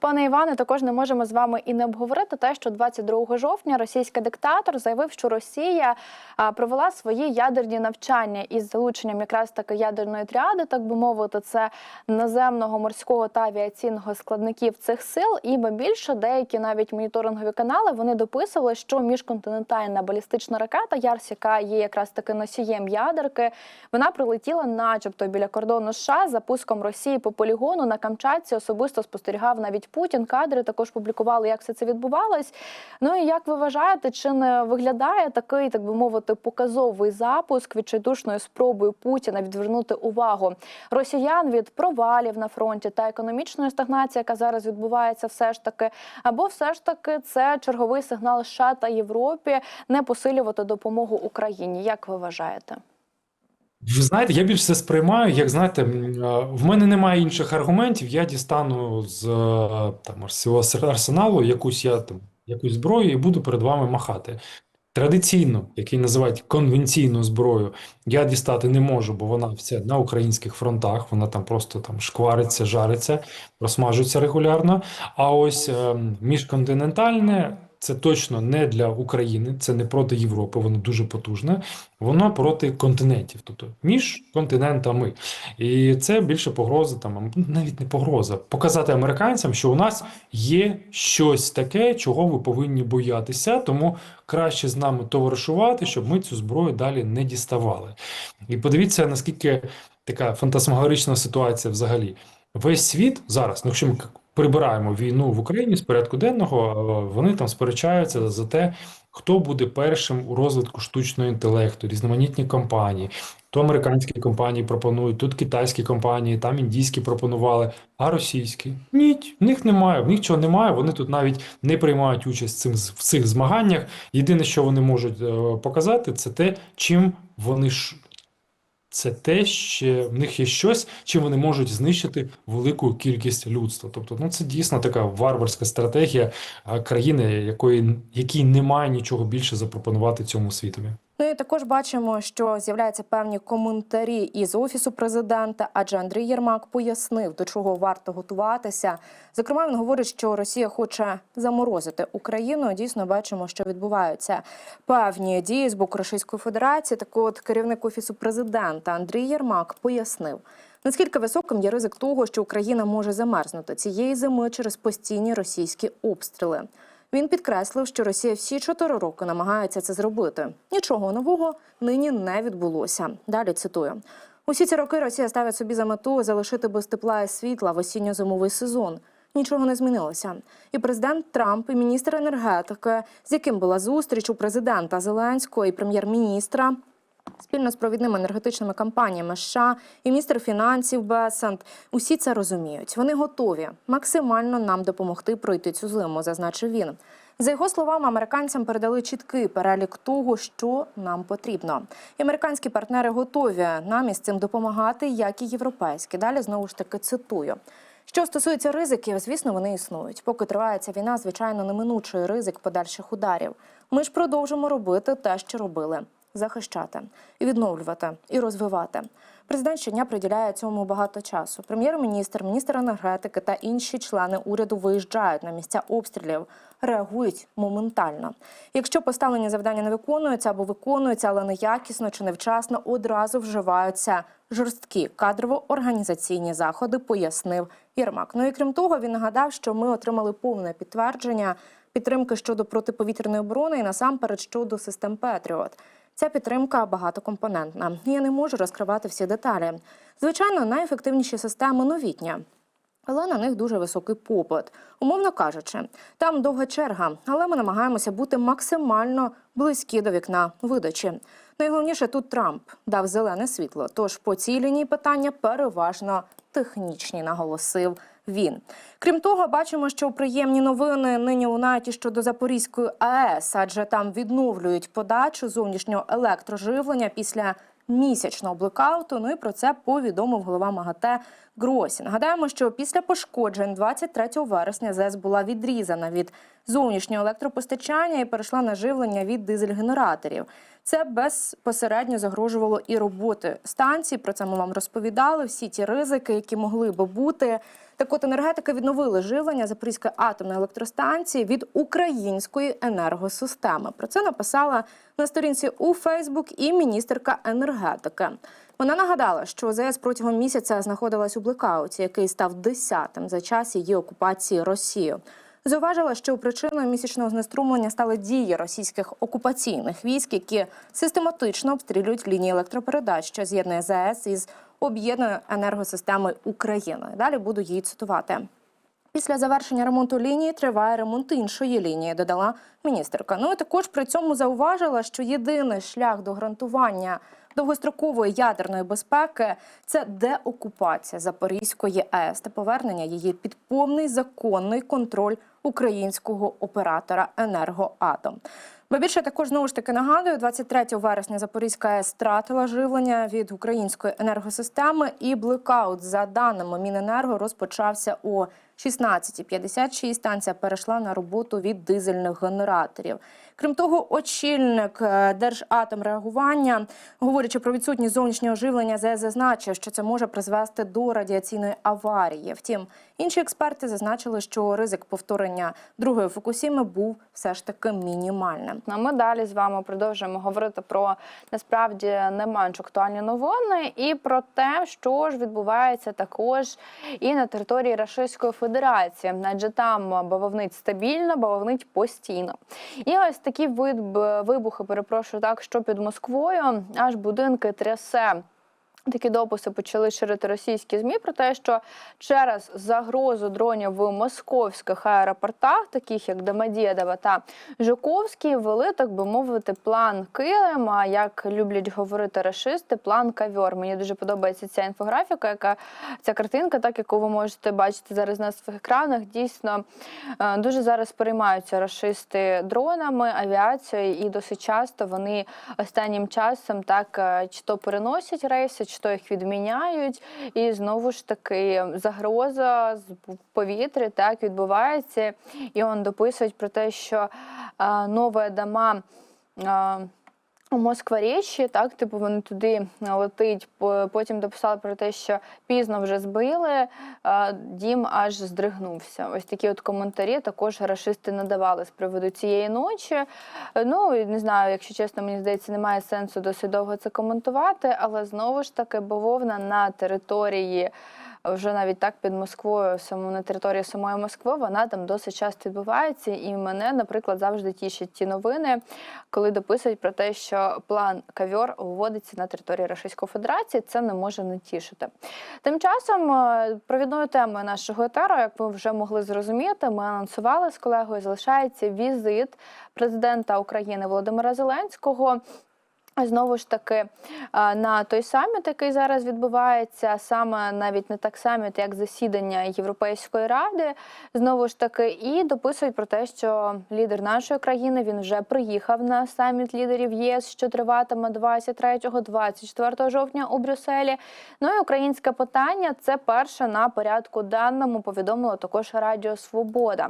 Пане Іване, також не можемо з вами і не обговорити те, що 22 жовтня російський диктатор заявив, що Росія провела свої ядерні навчання із залученням якраз таки ядерної тріади, так би мовити, це наземного морського та авіаційного складників цих сил. І більше деякі навіть моніторингові канали вони дописували, що міжконтинентальна балістична ракета Ярс, яка є якраз таки носієм ядерки, вона прилетіла, начебто, біля кордону США з запуском Росії по полігону на Камчатці. Особисто спостерігав навіть Путін. Кадри також публікували, як все це відбувалось. Ну і як ви вважаєте, чи не виглядає такий, так би мовити, показовий запуск відчайдушною спробою Путіна відвернути увагу росіян від провалів на фронті та економічної стагнації, яка зараз відбувається, все ж таки, або все ж таки це черговий сигнал США та Європі не посилювати допомогу Україні? Як ви вважаєте? Ви знаєте, я більше це сприймаю, як знаєте, е, в мене немає інших аргументів. Я дістану з е, там арсеналу якусь я там якусь зброю і буду перед вами махати. Традиційно, який називають конвенційну зброю, я дістати не можу, бо вона вся на українських фронтах, вона там просто там шквариться, жариться, розсмажується регулярно. А ось е, міжконтинентальне це точно не для України, це не проти Європи, воно дуже потужне, воно проти континентів, тобто між континентами. І це більше погроза, там навіть не погроза, показати американцям, що у нас є щось таке, чого ви повинні боятися, тому краще з нами товаришувати, щоб ми цю зброю далі не діставали. І подивіться, наскільки така фантасмагорична ситуація взагалі. Весь світ зараз, ну якщо ми прибираємо війну в Україні з порядку денного, е, вони там сперечаються за те, хто буде першим у розвитку штучного інтелекту, різноманітні компанії. То американські компанії пропонують, тут китайські компанії, там індійські пропонували, а російські ні, в них немає, в них чого немає. Вони тут навіть не приймають участь цим в цих змаганнях. Єдине, що вони можуть е, показати, це те, чим вони ж. Це те, що в них є щось, чим вони можуть знищити велику кількість людства. Тобто, ну це дійсно така варварська стратегія країни, якої якій немає нічого більше запропонувати цьому світові. Ну і також бачимо, що з'являються певні коментарі із офісу президента. Адже Андрій Єрмак пояснив, до чого варто готуватися. Зокрема, він говорить, що Росія хоче заморозити Україну. Дійсно, бачимо, що відбуваються певні дії з боку Російської Федерації. Так, от керівник офісу президента Андрій Єрмак пояснив. Наскільки високим є ризик того, що Україна може замерзнути цієї зими через постійні російські обстріли? Він підкреслив, що Росія всі чотири роки намагається це зробити. Нічого нового нині не відбулося. Далі цитую: усі ці роки Росія ставить собі за мету залишити без тепла і світла в осінньо-зимовий сезон. Нічого не змінилося. І президент Трамп, і міністр енергетики, з яким була зустріч у президента Зеленського і прем'єр-міністра. Спільно з провідними енергетичними компаніями США і міністр фінансів Бесант усі це розуміють. Вони готові максимально нам допомогти пройти цю зиму, зазначив він. За його словами, американцям передали чіткий перелік того, що нам потрібно. І американські партнери готові нам із цим допомагати, як і європейські. Далі знову ж таки цитую. Що стосується ризиків, звісно, вони існують. Поки триває ця війна, звичайно, неминучий ризик подальших ударів. Ми ж продовжимо робити те, що робили захищати і відновлювати і розвивати. Президент щодня приділяє цьому багато часу. Прем'єр-міністр, міністр енергетики та інші члени уряду виїжджають на місця обстрілів, реагують моментально. Якщо поставлені завдання не виконуються або виконуються, але неякісно чи невчасно, одразу вживаються жорсткі кадрово-організаційні заходи, пояснив Єрмак. Ну і крім того, він нагадав, що ми отримали повне підтвердження підтримки щодо протиповітряної оборони і насамперед щодо систем Петріот. Ця підтримка багатокомпонентна. Я не можу розкривати всі деталі. Звичайно, найефективніші системи новітні. Але на них дуже високий попит. Умовно кажучи, там довга черга, але ми намагаємося бути максимально близькі до вікна видачі. Найголовніше тут Трамп дав зелене світло. Тож по цій лінії питання переважно технічні, наголосив він. Крім того, бачимо, що приємні новини нині лунають і щодо Запорізької АЕС, адже там відновлюють подачу зовнішнього електроживлення після місячного блекауту. Ну і про це повідомив голова МАГАТЕ Гросі. Нагадаємо, що після пошкоджень 23 вересня ЗЕС була відрізана від зовнішнього електропостачання і перейшла на живлення від дизель-генераторів. Це безпосередньо загрожувало і роботи станції. Про це ми вам розповідали. Всі ті ризики, які могли би бути. Так от енергетики відновили живлення Запорізької атомної електростанції від української енергосистеми. Про це написала на сторінці у Фейсбук і міністерка енергетики. Вона нагадала, що ЗС протягом місяця знаходилась у блекауті, який став десятим за час її окупації Росією. Зауважила, що причиною місячного знеструмлення стали дії російських окупаційних військ, які систематично обстрілюють лінії електропередач, що з'єднує ЗАЕС із об'єднаною енергосистемою України. Далі буду її цитувати. Після завершення ремонту лінії триває ремонт іншої лінії, додала міністерка. Ну і також при цьому зауважила, що єдиний шлях до гарантування довгострокової ядерної безпеки це деокупація Запорізької АЕС та повернення її під повний законний контроль українського оператора енергоатом. Бо більше також знову ж таки нагадую, 23 вересня Запорізька АЕС втратила живлення від української енергосистеми, і блекаут, за даними Міненерго, розпочався о 16.56. Станція перейшла на роботу від дизельних генераторів. Крім того, очільник е, Держатомреагування, говорячи про відсутність зовнішнього живлення, зазначив, що це може призвести до радіаційної аварії. Втім, інші експерти зазначили, що ризик повторення другої Фукусіми був все ж таки мінімальним. Ну, А ми далі з вами продовжуємо говорити про насправді не менш актуальні новини і про те, що ж відбувається також і на території Російської Федерації, адже там бавовнить стабільно, бавовнить постійно. І ось такі вибухи, перепрошую, так що під Москвою аж будинки трясе. Такі дописи почали ширити російські змі про те, що через загрозу дронів в московських аеропортах, таких як Домодєдово та Жуковський, ввели, так би мовити, план килим, а як люблять говорити рашисти, план кавьор. Мені дуже подобається ця інфографіка, яка ця картинка, так яку ви можете бачити зараз на своїх екранах. Дійсно е, дуже зараз переймаються рашисти дронами, авіацією, і досить часто вони останнім часом так е, чи то переносять рейси, чи то їх відміняють. І знову ж таки загроза з повітря так відбувається. І он дописують про те, що е, нові дома. е, у Москва-Річі, так, типу вони туди летить. Потім дописали про те, що пізно вже збили, а, дім аж здригнувся. Ось такі от коментарі також рашисти надавали з приводу цієї ночі. Е, Ну не знаю, якщо чесно, мені здається, немає сенсу досить довго це коментувати, але знову ж таки бавовна на території. Вже навіть так під Москвою, саму на території самої Москви, вона там досить часто відбувається. І мене, наприклад, завжди тішать ті новини, коли дописують про те, що план кавьор вводиться на території Російської Федерації. Це не може не тішити. Тим часом е, провідною темою нашого етеру, як ви вже могли зрозуміти, ми анонсували з колегою. Залишається візит президента України Володимира Зеленського. Знову ж таки на той саміт, який зараз відбувається, саме навіть не так саміт, як засідання Європейської ради, знову ж таки, і дописують про те, що лідер нашої країни він вже приїхав на саміт лідерів ЄС, що триватиме 23-24 жовтня у Брюсселі. Ну і українське питання це перше на порядку денному. Повідомило також Радіо Свобода.